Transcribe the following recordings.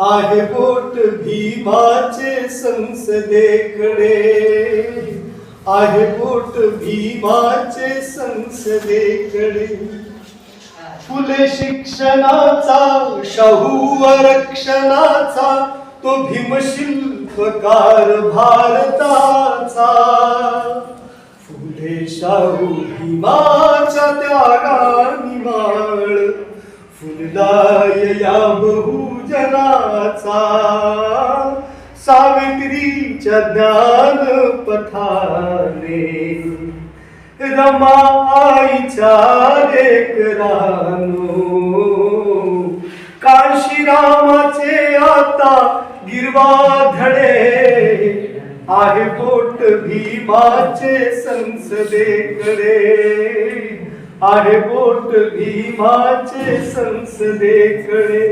आहे बोट भीमाचे संसदेकडे आहे बोट भीमाचे संसदेकडे फुले शिक्षणाचा शाहू रक्षणाचा तो भीमशिल्पकार भारताचा. फुले शाहू भीमाच्या त्यागानी माळ फुलदाय या जनाचा सावित्रीच्या ज्ञान पथाने रमा आईच्या लेकरानो काशीरामाचे आता गिरवा धडे आहे बोट भीमाचे संसदेकडे आहे बोट भीमाचे संसदेकडे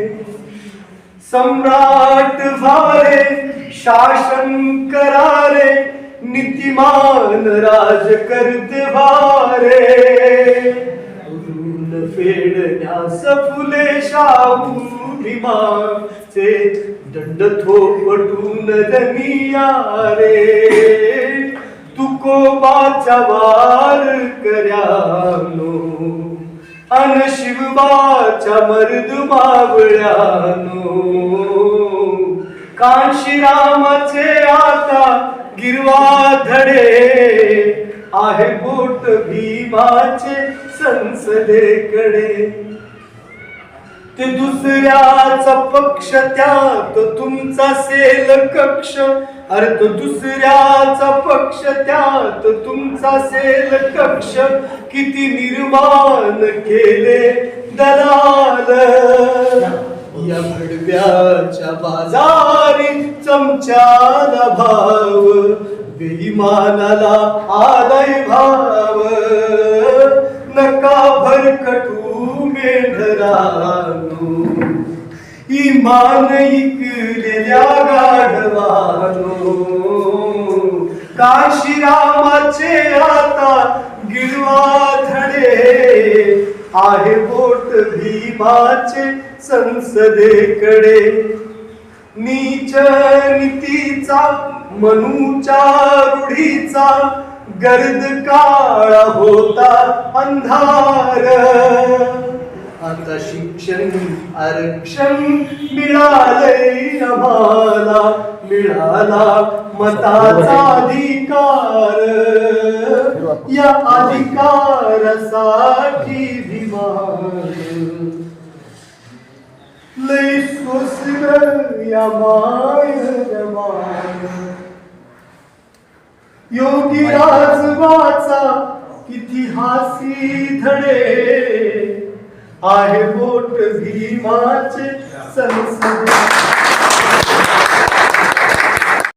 सम्राट भारे शासन करारे नीतिमान राज करते भारे ऋण फेडण्यास फुले शाहू भीमाचे दंड थोपटून दनिया रे तुकोबाचा वार कर्यानो अन शिवबाच्या मर्द मावळ्यानो. काशीरामाचे आता गिरवा धडे आहे बोट भीमाचे संसदेकडे. ते दुसऱ्याचा पक्ष त्यात तुमचा सेल कक्ष अरे तो दुसऱ्याचा पक्ष त्यात तुमचा सेल कक्ष. किती निर्माण केले दलाल. या भडव्याच्या बाजारी चमच्याला भाव बेईमानाला आलाय भाव. नका भरकटू मेढरानू. इमान इकलेल्या गाढवानो काशीरामाचे आता गिरवा धडे आहे बोट भीमाचे संसदेकडे. नीच नीतीचा मनूच्या रूढीचा गर्द काळा होता अंधार. आता शिक्षण आरक्षण मिळाले आम्हाला मिळाला मताचा अधिकार. या अधिकारासाठी विमान लय सोसलं या माय योगी राजवाचा इतिहासी धडे. आहे बोट भीमाचे संसद